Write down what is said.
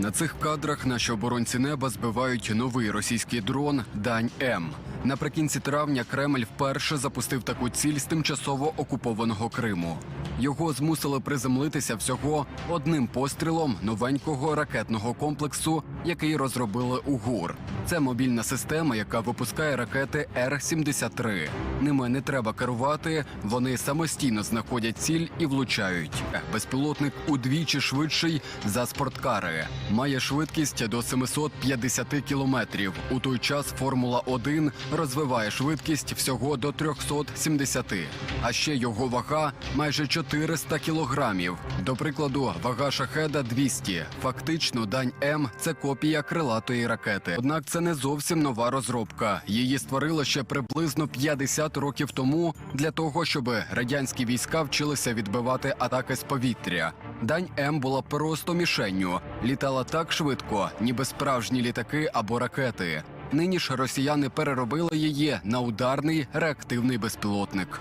На цих кадрах наші оборонці неба збивають новий російський дрон Дань М. Наприкінці травня Кремль вперше запустив таку ціль з тимчасово окупованого Криму. Його змусили приземлитися всього одним пострілом новенького ракетного комплексу, який розробили у ГУР. Це мобільна система, яка випускає ракети Р-73. Ними не треба керувати, вони самостійно знаходять ціль і влучають. Безпілотник удвічі швидший за спорткари. Має швидкість до 750 кілометрів. У той час Формула 1 розвиває швидкість всього до 370. А ще його вага майже 400 кілограмів. До прикладу, вага шахеда 200. Фактично, дань М це копія крилатої ракети. Однак це не зовсім нова розробка. Її створили ще приблизно 50 років тому для того, щоб радянські війська вчилися відбивати атаки з повітря. Дань М була просто мішенню. Літала так швидко, ніби справжні літаки або ракети. Нині ж росіяни переробили її на ударний реактивний безпілотник.